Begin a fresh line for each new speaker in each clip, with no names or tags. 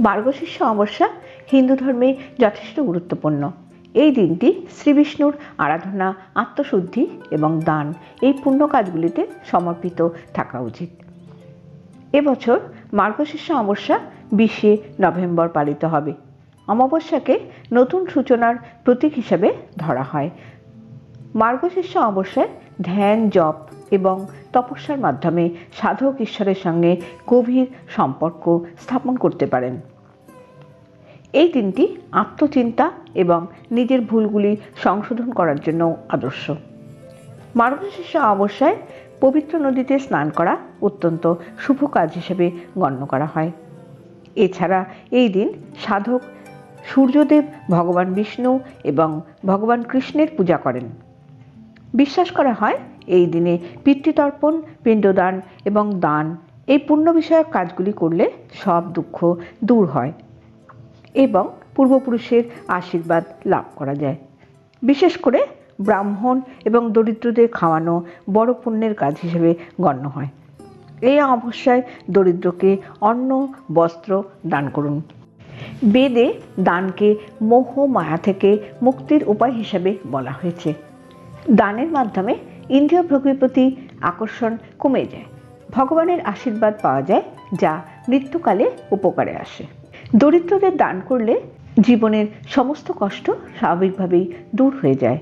মার্গশীর্ষ অমাবস্যা হিন্দু ধর্মে যথেষ্ট গুরুত্বপূর্ণ। এই দিনটি শ্রীবিষ্ণুর আরাধনা, আত্মশুদ্ধি এবং দান এই পুণ্য কাজগুলিতে সমর্পিত থাকা উচিত। এবছর মার্গশীর্ষ অমাবস্যা বিশে নভেম্বর পালিত হবে। অমাবস্যাকে নতুন সূচনার প্রতীক হিসাবে ধরা হয়। মার্গশীর্ষ অমাবস্যায় ধ্যান, জপ এবং তপস্যার মাধ্যমে সাধক ঈশ্বরের সঙ্গে গভীর সম্পর্ক স্থাপন করতে পারেন। এই দিনটি আত্মচিন্তা এবং নিজের ভুলগুলি সংশোধন করার জন্য আদর্শ। মার্গশীর্ষ অমাবস্যায় পবিত্র নদীতে স্নান করা অত্যন্ত শুভ কাজ হিসেবে গণ্য করা হয়। এছাড়া এই দিন সাধক সূর্যদেব, ভগবান বিষ্ণু এবং ভগবান কৃষ্ণের পূজা করেন। বিশ্বাস করা হয় এই দিনে পিতৃতর্পণ, পিণ্ডদান এবং দান। এই পুণ্য বিষয়ক কাজগুলি করলে সব দুঃখ দূর হয় এবং পূর্বপুরুষের আশীর্বাদ লাভ করা যায়। বিশেষ করে ব্রাহ্মণ এবং দরিদ্রদের খাওয়ানো বড় পুণ্যের কাজ হিসেবে গণ্য হয়। এই অমাবস্যায় দরিদ্রকে অন্ন, বস্ত্র দান করুন। বেদে দানকে মোহ, মায়া থেকে মুক্তির উপায় হিসেবে বলা হয়েছে। দানের মাধ্যমে ইন্দ্রিয় ভোগের প্রতি আকর্ষণ কমে যায়। ভগবানের আশীর্বাদ পাওয়া যায়, যা মৃত্যুকালে উপকারে আসে। দরিদ্রদের দান করলে জীবনের সমস্ত কষ্ট স্বাভাবিকভাবেই দূর হয়ে যায়।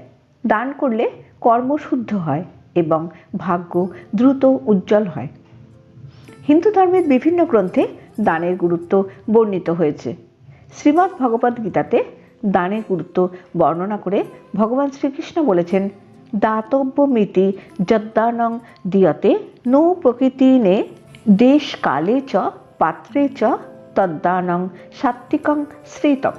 দান করলে কর্ম শুদ্ধ হয় এবং ভাগ্য দ্রুত উজ্জ্বল হয়। হিন্দু ধর্মের বিভিন্ন গ্রন্থে দানের গুরুত্ব বর্ণিত হয়েছে। শ্রীমদ্ ভগবদ্ গীতাতে দানের গুরুত্ব বর্ণনা করে ভগবান শ্রীকৃষ্ণ বলেছেন দাতব্য মিতি যদ্দানং দিয়তে নো প্রকৃতি নে দেশ কালে চ, পাত্রে চ, তদ্দানং সাত্বিকং শ্রীতম।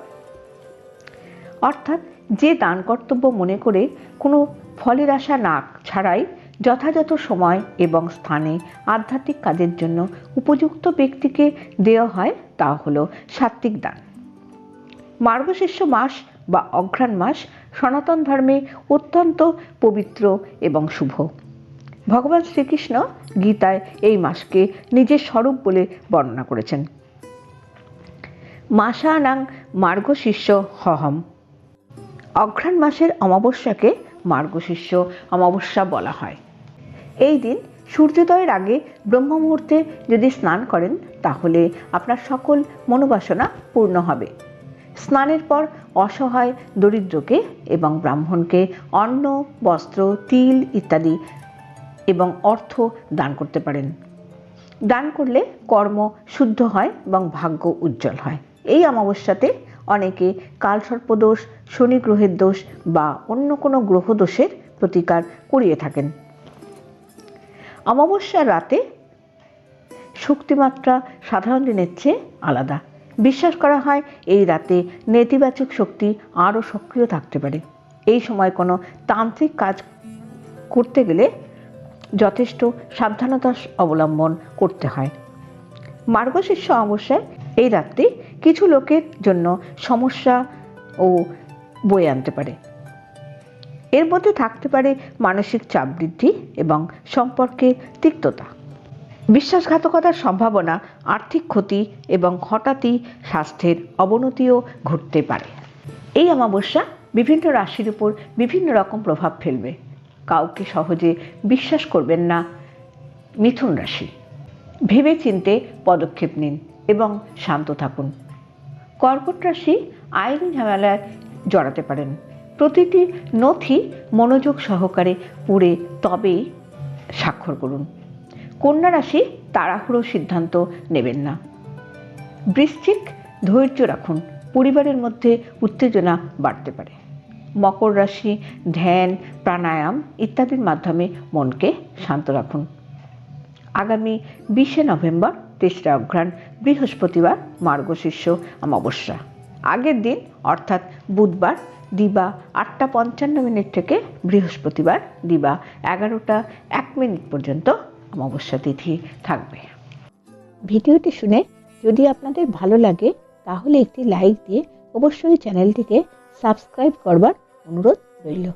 অর্থাৎ যে দান কর্তব্য মনে করে কোনো ফলের আশা না ছাড়াই যথাযথ সময় এবং স্থানে আধ্যাত্মিক কাজের জন্য উপযুক্ত ব্যক্তিকে দেওয়া হয়, তা হলো সাত্বিক দান। মার্গশীর্ষ মাস বা অঘ্রাণ মাস সনাতন ধর্মে অত্যন্ত পবিত্র এবং শুভ। ভগবান শ্রীকৃষ্ণ গীতায় এই মাসকে নিজের স্বরূপ বলে বর্ণনা করেছেন। মাসানাং মার্গশীর্ষ হহম। অঘ্রাণ মাসের অমাবস্যাকে মার্গশীর্ষ অমাবস্যা বলা হয়। এই দিন সূর্যোদয়ের আগে ব্রহ্ম মুহূর্তে যদি স্নান করেন, তাহলে আপনার সকল মনোবাসনা পূর্ণ হবে। স্নানের পর অসহায়, দরিদ্রকে এবং ব্রাহ্মণকে অন্ন, বস্ত্র, তিল ইত্যাদি এবং অর্থ দান করতে পারেন। দান করলে কর্ম শুদ্ধ হয় এবং ভাগ্য উজ্জ্বল হয়। এই অমাবস্যাতে অনেকে কালসর্পদোষ শনি গ্রহের দোষ বা অন্য কোনো গ্রহ দোষের প্রতিকার করিয়ে থাকেন। অমাবস্যার রাতে শক্তিমাত্রা সাধারণ দিনের চেয়ে আলাদা। বিশ্বাস করা হয় এই রাতে নেতিবাচক শক্তি আরও সক্রিয় থাকতে পারে। এই সময় কোনো তান্ত্রিক কাজ করতে গেলে যথেষ্ট সাবধানতা অবলম্বন করতে হয়। মার্গশীর্ষ অমাবস্যায় এই রাত্রি কিছু লোকের জন্য সমস্যা ও বয়ে আনতে পারে। এর মধ্যে থাকতে পারে মানসিক চাপ বৃদ্ধি এবং সম্পর্কে তিক্ততা। বিশ্বাসঘাতকতার সম্ভাবনা, আর্থিক ক্ষতি এবং হঠাৎই স্বাস্থ্যের অবনতিও ঘটতে পারে। এই অমাবস্যা বিভিন্ন রাশির উপর বিভিন্ন রকম প্রভাব ফেলবে। কাউকে সহজে বিশ্বাস করবেন না মিথুন রাশি। ভেবে চিনতে পদক্ষেপ নিন এবং শান্ত থাকুন। কর্কট রাশি আইনি ঝামেলায় জড়াতে পারেন। প্রতিটি নথি মনোযোগ সহকারে পড়ে তবেই স্বাক্ষর করুন। কন্যা রাশি তাড়াহুড়ো সিদ্ধান্ত নেবেন না। বৃশ্চিক ধৈর্য রাখুন, পরিবারের মধ্যে উত্তেজনা বাড়তে পারে। মকর রাশি, ধ্যান, প্রাণায়াম ইত্যাদির মাধ্যমে মনকে শান্ত রাখুন। আগামী বিশে নভেম্বর, তেসরা অঘ্রাণ, বৃহস্পতিবার, মার্গশীর্ষ অমাবস্যা। আগের দিন, অর্থাৎ বুধবার, দিবা আটটা পঞ্চান্ন মিনিট থেকে বৃহস্পতিবার, দিবা এগারোটা এক মিনিট পর্যন্ত অমাবস্যা তিথি থাকবে। ভিডিওটি শুনে যদি আপনাদের ভালো লাগে, তাহলে একটি লাইক দিয়ে অবশ্যই চ্যানেলটিকে সাবস্ক্রাইব করবার অনুরোধ রইল।